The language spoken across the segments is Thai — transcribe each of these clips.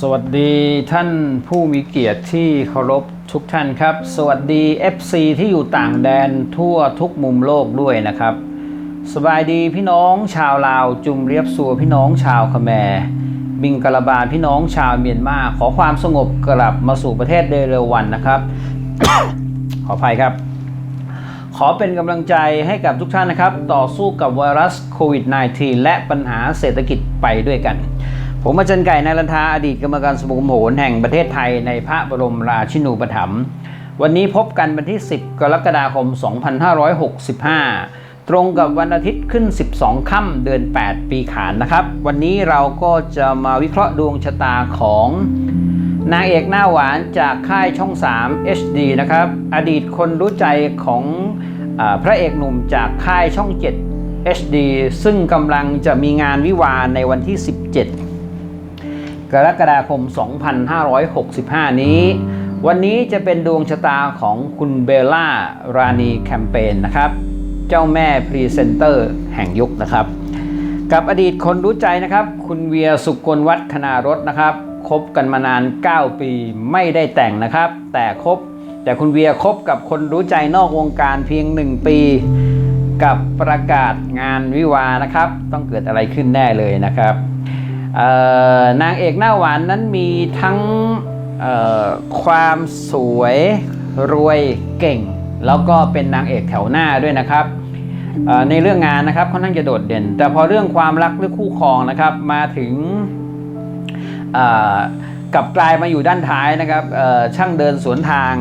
สวัสดีท่านผู้มีเกียรติที่เคารพทุกท่านครับ สวัสดี FC ที่อยู่ต่างแดนทั่วทุกมุมโลกด้วยนะครับ สบายดีพี่น้องชาวลาวจุมเรียบสัวพี่น้องชาวคแมรบิงกลาบาพี่น้องชาวเมียนมาขอความสงบกลับมาสู่ประเทศเดเร็ววันนะครับ ขออภัยครับ ขอเป็นกำลังใจให้กับทุกท่านนะครับ ต่อสู้กับไวรัสโควิด -19 และปัญหาเศรษฐกิจไปด้วยกัน ผมอาจารย์ไก่นารันทาอดีตกรรมการสมุขโหนแห่งประเทศไทยในพระบรมราชินูปถัมภ์วันนี้พบกันวันที่ 10 กรกฎาคม 2565 ตรงกับวันอาทิตย์ขึ้น 12 ค่ำเดือน 8 ปีขานนะครับ วันนี้เราก็จะมาวิเคราะห์ดวงชะตาของนางเอกหน้าหวานจากค่ายช่อง 3 HD นะครับ อดีตคนรู้ใจของอพระเอกหนุ่มจากค่ายช่อง 7 HD ซึ่งกำลังจะมีงานวิวาในวันที่ 17 กรกฎาคม 2565 นี้ วันนี้จะเป็นดวงชะตาของคุณเบลล่า รานีแคมเปญนะครับ เจ้าแม่พรีเซนเตอร์แห่งยุคนะครับ กับอดีตคนรู้ใจนะครับ คุณเวียสุกลวัฒนารสนะครับคบกันมานาน 9 ปีไม่ได้แต่งนะครับ แต่คบแต่คุณเวียคบกับคนรู้ใจนอกวงการเพียง 1 ปี กับประกาศงานวิวานะครับ ต้องเกิดอะไรขึ้นแน่เลยนะครับ นางเอกหน้าหวานนั้นมีทั้งความสวยรวยเก่ง แล้วก็เป็นนางเอกแถวหน้าด้วยนะครับในเรื่องงานนะครับค่อนข้างจะโดดเด่น แต่พอเรื่องความรักหรือคู่ครองนะครับมาถึงกลับกลายมาอยู่ด้านท้ายนะครับช่างเดินสวนทาง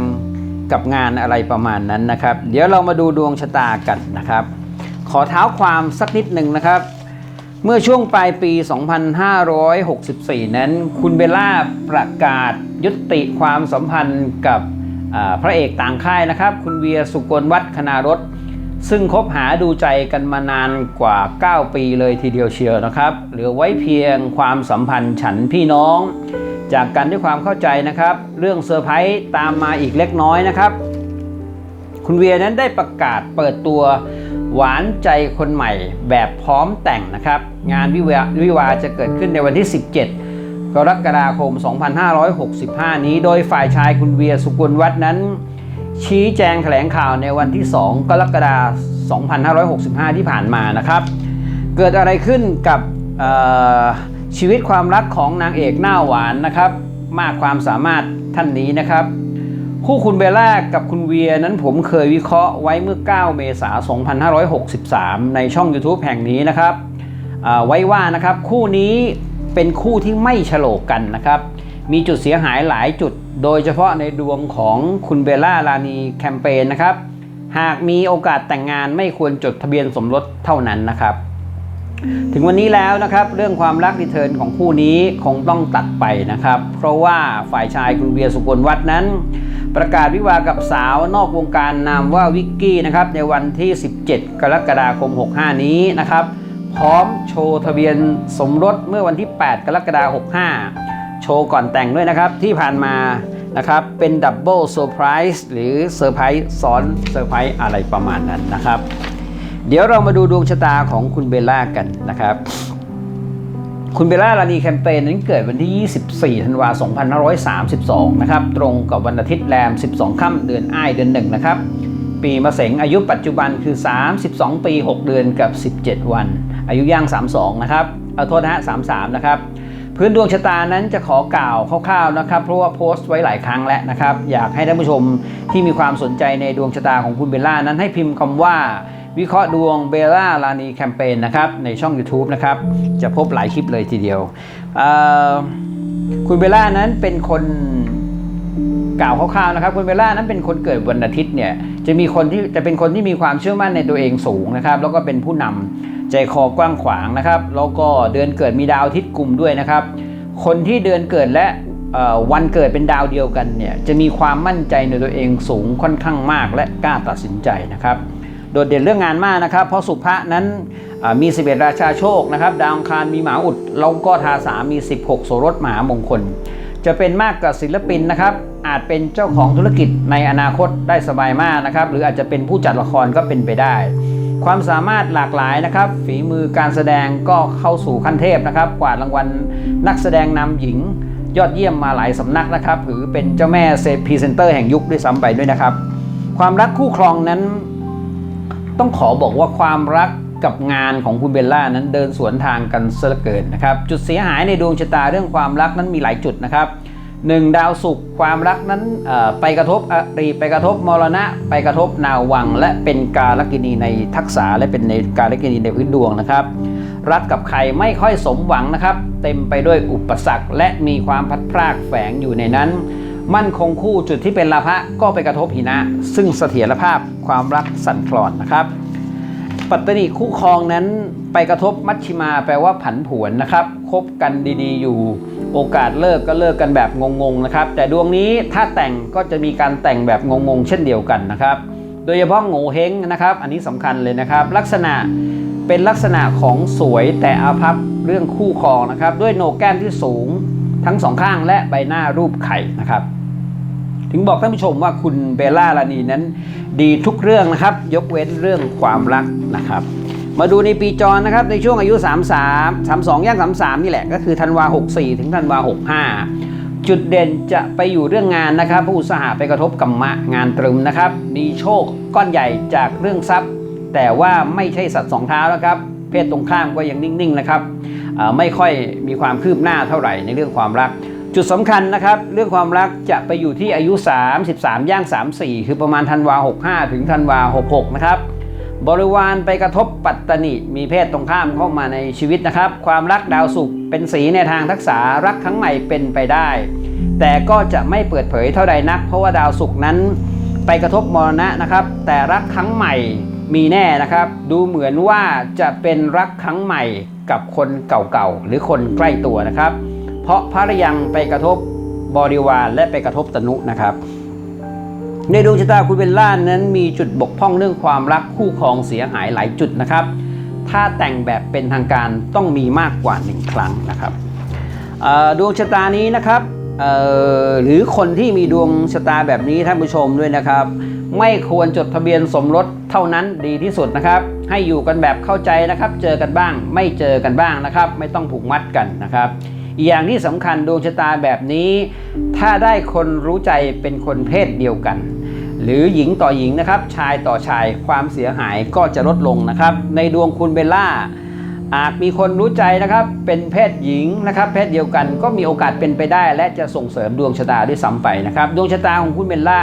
กับงานอะไรประมาณนั้นนะครับ เดี๋ยวเรามาดูดวงชะตากันนะครับ ขอเท้าความสักนิดหนึ่งนะครับ เมื่อช่วงปลายปี 2564 นั้น คุณเบลล่าประกาศยุติความสัมพันธ์กับพระเอกต่างค่ายนะครับ คุณเวียสุกลวัฒนารสซึ่งคบหาดูใจกันมานานกว่า 9 ปีเลยทีเดียวเชียวนะครับ เหลือไว้เพียงความสัมพันธ์ฉันพี่น้อง จากกันด้วยความเข้าใจนะครับ เรื่องเซอร์ไพรส์ตามมาอีกเล็กน้อยนะครับ คุณเวียนั้นได้ประกาศเปิดตัว หวานใจคนใหม่แบบพร้อมแต่งนะครับ งานวิวาวิวาจะเกิดขึ้นในวันที่ 17 กรกฎาคม 2565 นี้โดยฝ่ายชายคุณเวียสุกุลวัฒน์นั้น ชี้แจงแถลงข่าวในวันที่ 2 กรกฎาคม 2565 ที่ผ่านมานะครับ เกิดอะไรขึ้นกับชีวิตความรักของนางเอกหน้าหวานนะครับ มากความสามารถท่านนี้นะครับ คู่คุณเบลล่ากับคุณเวียนั้นผมเคยวิเคราะห์ไว้เมื่อ 9 เมษายน 2563 ในช่อง YouTube แห่งนี้นะครับ ไว้ว่านะครับคู่นี้เป็นคู่ที่ไม่ฉลกกันนะครับ มีจุดเสียหายหลายจุด โดยเฉพาะในดวงของคุณเบลล่าลานีแคมเปญนะครับ หากมีโอกาสแต่งงานไม่ควรจดทะเบียนสมรสเท่านั้นนะครับ ถึงวันนี้แล้วนะครับเรื่องความรักรีเทิร์นของคู่นี้คงต้องตัดไปนะครับ เพราะว่าฝ่ายชายคุณเวียสุกลวัฒนั้น ประกาศวิวากับสาวนอกวงการนามว่าวิกกี้นะครับในวันที่ 17 กรกฎาคม 65 นี้นะครับ พร้อมโชว์ทะเบียนสมรสเมื่อวันที่ 8 กรกฎาคม 65 โชว์ก่อนแต่งด้วยนะครับที่ผ่านมานะครับเป็นดับเบิลเซอร์ไพรส์หรือเซอร์ไพรส์ซ้อนเซอร์ไพรส์อะไรประมาณนั้นนะครับ เดี๋ยวเรามาดูดวงชะตาของคุณเบลล่ากันนะครับ คุณเบลล่าลานีแคมเปญนั้นเกิดวันที่ 24 ธันวาคม 2532 นะครับ ตรงกับวันอาทิตย์แรม 12 ค่ำเดือนอ้ายเดือนหนึ่งนะครับ ปีมะเสงอายุปัจจุบันคือ 32 ปี 6 เดือนกับ 17 วัน อายุย่าง 32 นะครับเอาโทษนะฮะ 33 นะครับ พื้นดวงชะตานั้นจะขอกล่าวคร่าวๆนะครับ เพราะว่าโพสต์ไว้หลายครั้งแล้วนะครับ อยากให้ท่านผู้ชมที่มีความสนใจในดวงชะตาของคุณเบลล่านั้นให้พิมพ์คำว่า วิเคราะห์ดวงเบล่าลานีแคมเปญนะครับในช่อง YouTube นะครับจะพบหลายคลิปเลยทีเดียว คุณเบล่านั้นเป็นคนกล่าวคร่าวๆนะครับคุณเบล่านั้นเป็นคนเกิดวันอาทิตย์เนี่ยจะมีคนที่จะเป็นคนที่มีความเชื่อมั่นในตัวเองสูงนะครับ แล้วก็เป็นผู้นำใจคอกว้างขวางนะครับ แล้วก็เดือนเกิดมีดาวอาทิตย์กลุ่มด้วยนะครับ คนที่เดือนเกิดและวันเกิดเป็นดาวเดียวกันเนี่ยจะมีความมั่นใจในตัวเองสูงค่อนข้างมากและกล้าตัดสินใจนะครับ โดดเด่นเรื่องงานมากนะครับเพราะสุภะนั้นมี11ราชาโชคนะครับดาวอังคารมีหมาอุดแล้วก็ทาสามี 16 โสรถหมามงคล จะเป็นมากกับศิลปินนะครับอาจเป็นเจ้าของธุรกิจในอนาคตได้สบายมากนะครับหรืออาจจะเป็นผู้จัดละครก็เป็นไปได้ ความสามารถหลากหลายนะครับ ฝีมือการแสดงก็เข้าสู่ขั้นเทพนะครับ กวาดรางวัลนักแสดงนำหญิงยอดเยี่ยมมาหลายสำนักนะครับหรือเป็นเจ้าแม่เซพรีเซนเตอร์แห่งยุคด้วยซ้ำไปด้วยนะครับ ความรักคู่ครองนั้น ต้องขอบอกว่าความรักกับงานของคุณเบลล่านั้นเดินสวนทางกันเสียเหลือเกินนะครับจุดเสียหายในดวงชะตาเรื่องความรักนั้นมีหลายจุดนะครับหนึ่งดาวศุกร์ความรักนั้นไปกระทบอริไปกระทบมรณะ ไปกระทบนาวัง และเป็นกาลกินีในทักษะและเป็นในกาลกินีในพื้นดวงนะครับ รักกับใครไม่ค่อยสมหวังนะครับ เต็มไปด้วยอุปสรรคและมีความพัดพรากแฝงอยู่ในนั้น มั่นคงคู่จุดที่เป็นลาภะก็ไปกระทบหินะ ซึ่งเสถียรภาพความรักสั่นคลอนนะครับปัตตนีคู่ครองนั้นไปกระทบมัชชิมาแปลว่าผันผวนนะครับคบกันดีๆ อยู่โอกาสเลิกก็เลิกกันแบบงงๆนะครับแต่ดวงนี้ถ้าแต่งก็จะมีการแต่งแบบงงๆ เช่นเดียวกันนะครับ โดยเฉพาะโง่เฮงนะครับ อันนี้สำคัญเลยนะครับ ลักษณะเป็นลักษณะของสวยแต่อาภัพเรื่องคู่ครองนะครับ ด้วยโหนกแก้มที่สูง ทั้งสองข้างและใบหน้ารูปไข่นะครับ ถึงบอกท่านผู้ชมว่าคุณเบลล่าลานีนั้น ดีทุกเรื่องนะครับ ยกเว้นเรื่องความรักนะครับ มาดูในปีจรนะครับในช่วงอายุ 33 32ย่าง33 นี่แหละก็คือธันวา 64 ถึงธันวา 65จุดเด่นจะไปอยู่เรื่องงานนะครับ ผู้สหะไปกระทบกับมะงานตรึมนะครับ มีโชคก้อนใหญ่จากเรื่องทรัพย์ แต่ว่าไม่ใช่สัตว์สองเท้านะครับ เพศตรงข้ามก็ยังนิ่งๆนะครับ ไม่ค่อยมีความคืบหน้าเท่าไหร่ในเรื่องความรัก จุดสำคัญนะครับเรื่องความรักจะไปอยู่ที่อายุ 33 ย่าง 34 คือประมาณธันวา 65 ถึงธันวา 66 นะครับบริวารไปกระทบปัตตนิมีเพศตรงข้ามเข้ามาในชีวิตนะครับ ความรักดาวสุขเป็นสีในทางทักษะรักครั้งใหม่เป็นไปได้ แต่ก็จะไม่เปิดเผยเท่าใดนัก เพราะว่าดาวสุขนั้นไปกระทบมรณะนะครับ แต่รักครั้งใหม่มีแน่นะครับ ดูเหมือนว่าจะเป็นรักครั้งใหม่ กับคนเก่าๆ หรือคนใกล้ตัวนะครับ เพราะพระยังไปกระทบบริวารและไปกระทบตนุนะครับ ในดวงชะตาคุณเบลล่านั้นมีจุดบกพร่องเรื่องความรักคู่ครองเสียหายหลายจุดนะครับ ถ้าแต่งแบบเป็นทางการต้องมีมากกว่าหนึ่งครั้งนะครับดวงชะตานี้นะครับหรือคนที่มีดวงชะตาแบบนี้ท่านผู้ชมด้วยนะครับ ไม่ควรจดทะเบียนสมรสเท่านั้นดีที่สุดนะครับ ให้อยู่กันแบบเข้าใจนะครับ เจอกันบ้าง ไม่เจอกันบ้างนะครับ ไม่ต้องผูกมัดกันนะครับอย่างที่สำคัญดวงชะตาแบบนี้ ถ้าได้คนรู้ใจเป็นคนเพศเดียวกัน หรือหญิงต่อหญิงนะครับ ชายต่อชายความเสียหายก็จะลดลงนะครับ ในดวงคุณเบลล่า อาจมีคนรู้ใจนะครับ เป็นเพศหญิงนะครับ เพศเดียวกันก็มีโอกาสเป็นไปได้ และจะส่งเสริมดวงชะตาด้วยซ้ำไปนะครับ ดวงชะตาของคุณเบลล่า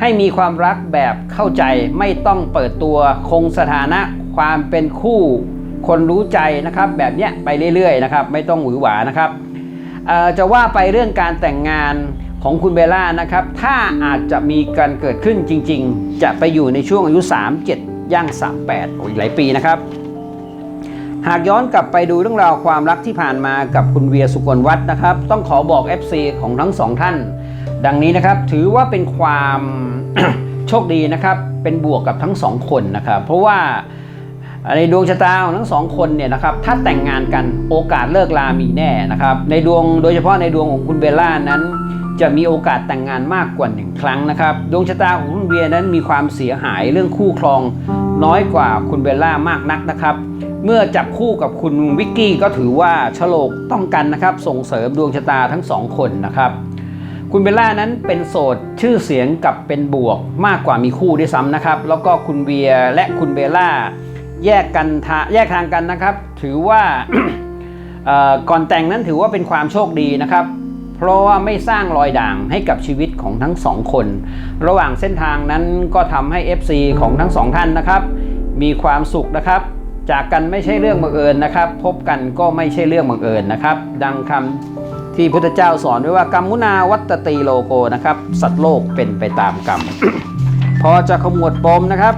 ให้มีความรักแบบเข้าใจไม่ต้องเปิดตัวคงสถานะความเป็นคู่คนรู้ใจนะครับ แบบเนี้ยไปเรื่อยๆนะครับ ไม่ต้องหวือหวานะครับจะว่าไปเรื่องการแต่งงานของคุณเบลล่านะครับ ถ้าอาจจะมีการเกิดขึ้นจริง ๆ จะไปอยู่ในช่วงอายุ 37 ย่าง 38อ้ยหลายปีนะครับ หากย้อนกลับไปดูเรื่องราวความรักที่ผ่านมากับคุณเวียสุกลวัฒน์นะครับ ต้องขอบอก FC ของทั้งสองท่าน ดังนี้นะครับถือว่าเป็นความโชคดีนะครับ เป็นบวกกับทั้งสองคนนะครับเพราะว่าในดวงชะตาของทั้งสองคนเนี่ยนะครับถ้าแต่งงานกันโอกาสเลิกลามีแน่นะครับ ในดวงโดยเฉพาะในดวงของคุณเบลล่านั้น จะมีโอกาสแต่งงานมากกว่าหนึ่งครั้งนะครับ ดวงชะตาของคุณเวียนั้นมีความเสียหายเรื่องคู่ครองน้อยกว่าคุณเบลล่ามากนักนะครับ เมื่อจับคู่กับคุณวิกกี้ก็ถือว่าฉลกต้องกันนะครับ ส่งเสริมดวงชะตาทั้งสองคนนะครับ คุณเบลล่านั้นเป็นโสดชื่อเสียงกับเป็นบวกมากกว่ามีคู่ด้วยซ้ำนะครับ แล้วก็คุณเวียและคุณเบลล่าแยกกันทาแยกทางกันนะครับ ถือว่าก่อนแต่งนั้นถือว่าเป็นความโชคดีนะครับ เพราะว่าไม่สร้างรอยด่างให้กับชีวิตของทั้งสองคน ระหว่างเส้นทางนั้นก็ทำให้ FC ของทั้งสองท่านนะครับ มีความสุขนะครับจากกันไม่ใช่เรื่องบังเอิญนะครับ พบกันก็ไม่ใช่เรื่องบังเอิญนะครับ ดังคำ ที่พุทธเจ้าสอนไว้ว่ากรรมุนาวัตตีโลโกนะครับ สัตว์โลกเป็นไปตามกรรม พอจะขมวดปมนะครับ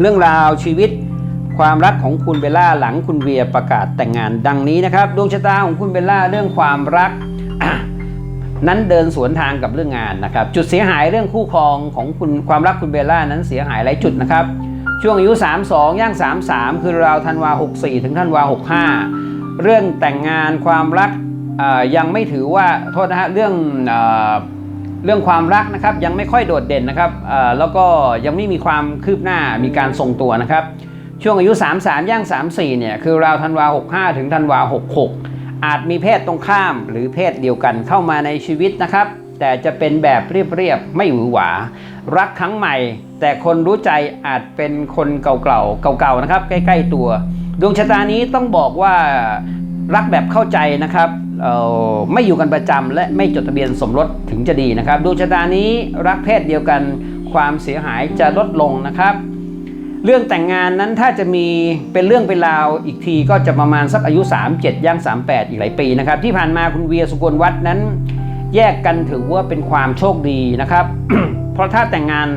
เรื่องราวชีวิตความรักของคุณเบลล่าหลังคุณเวียประกาศแต่งงานดังนี้นะครับดวงชะตาของคุณเบลล่าเรื่องความรักนั้นเดินสวนทางกับเรื่องงานนะครับ จุดเสียหายเรื่องคู่ครองของคุณความรักคุณเบลล่านั้นเสียหายหลายจุดนะครับ ช่วงอายุ 32 ย่าง 33 คือราวธันวา 64 ถึงธันวา 65 เรื่องแต่งงานความรัก ยังไม่ถือว่าโทษนะฮะเรื่องเอเรื่องความรักนะครับยังไม่ค่อยโดดเด่นนะครับแล้วก็ยังไม่มีความคืบหน้ามีการทรงตัวนะครับ ช่วงอายุ 33 ย่าง 34 เนี่ยคือราวธันวา 65 ถึงธันวา 66 อาจมีเพศตรงข้ามหรือเพศเดียวกันเข้ามาในชีวิตนะครับ แต่จะเป็นแบบเรียบๆไม่หวือหวา รักครั้งใหม่ แต่คนรู้ใจอาจเป็นคนเก่าๆเก่าๆนะครับ ใกล้ ๆ ตัว ดวงชะตานี้ต้องบอกว่ารักแบบเข้าใจนะครับ ไม่อยู่กันประจำและไม่จดทะเบียนสมรสถึงจะดีนะครับดวงชะตานี้รักเพศเดียวกันความเสียหายจะลดลงนะครับ เรื่องแต่งงานนั้นถ้าจะมีเป็นเรื่องเป็นราวอีกทีก็จะประมาณสักอายุ 37ย่าง38 อีกหลายปีนะครับที่ผ่านมาคุณเวียสุกลวัฒน์นั้น แยกกันถือว่าเป็นความโชคดีนะครับ เพราะถ้าแต่งงาน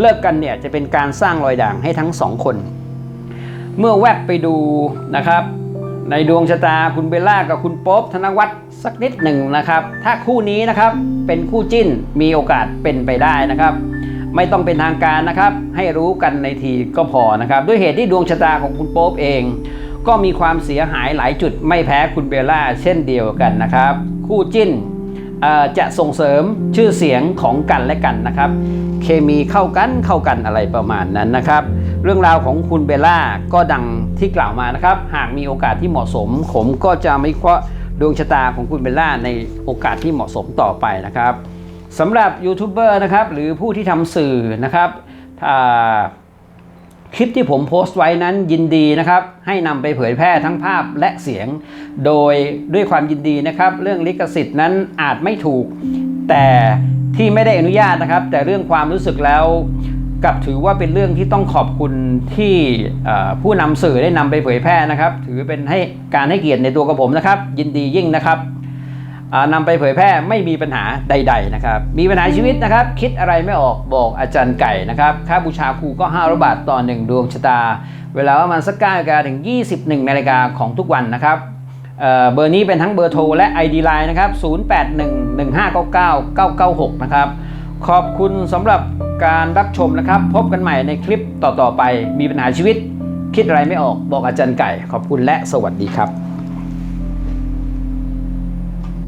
เลิกกันเนี่ยจะเป็นการสร้างรอยด่างให้ทั้งสองคน เมื่อแวบไปดูนะครับ ในดวงชะตาคุณเบลล่ากับคุณโป๊บธนวัฒน์สักนิดหนึ่งนะครับ ถ้าคู่นี้นะครับเป็นคู่จิ้นมีโอกาสเป็นไปได้นะครับ ไม่ต้องเป็นทางการนะครับ ให้รู้กันในทีก็พอนะครับ ด้วยเหตุที่ดวงชะตาของคุณโป๊บเอง ก็มีความเสียหายหลายจุดไม่แพ้คุณเบลล่าเช่นเดียวกันนะครับ คู่จิ้นจะส่งเสริมชื่อเสียงของกันและกันนะครับ เคมีเข้ากันเข้ากันอะไรประมาณนั้นนะครับ เรื่องราวของคุณเบลล่าก็ดังที่กล่าวมานะครับ หากมีโอกาสที่เหมาะสม ผมก็จะไม่เคราะห์ดวงชะตาของคุณเบลล่าในโอกาสที่เหมาะสมต่อไปนะครับสำหรับยูทูบเบอร์นะครับหรือผู้ที่ทำสื่อนะครับอ่าคลิปที่ผมโพสต์ไว้นั้นยินดีนะครับ ให้นำไปเผยแพร่ทั้งภาพและเสียง โดยด้วยความยินดีนะครับ เรื่องลิขสิทธิ์นั้นอาจไม่ถูก แต่ที่ไม่ได้อนุญาตนะครับ แต่เรื่องความรู้สึกแล้ว กับถือว่าเป็นเรื่องที่ต้องขอบคุณที่ผู้นำสื่อได้นำไปเผยแพร่นะครับ ถือเป็นให้การให้เกียรติในตัวกับผมนะครับ ยินดียิ่งนะครับอ่านำไปเผยแพร่ไม่มีปัญหาใด ๆนะครับ มีปัญหาชีวิตนะครับ คิดอะไรไม่ออกบอกอาจารย์ไก่นะครับ ค่าบูชาครูก็500บาทต่อ 1 ดวงชะตา เวลาประมาณสัก9นาฬิกาถึง 21นาฬิกาของทุกวันนะครับเเบอร์นี้เป็นทั้งเบอร์โทรและ ID Line นะครับ 0811599996 นะครับ ขอบคุณสำหรับ การรับชมนะครับ พบกันใหม่ในคลิปต่อๆไป มีปัญหาชีวิต คิดอะไรไม่ออกบอกอาจารย์ไก่ ขอบคุณและสวัสดีครับ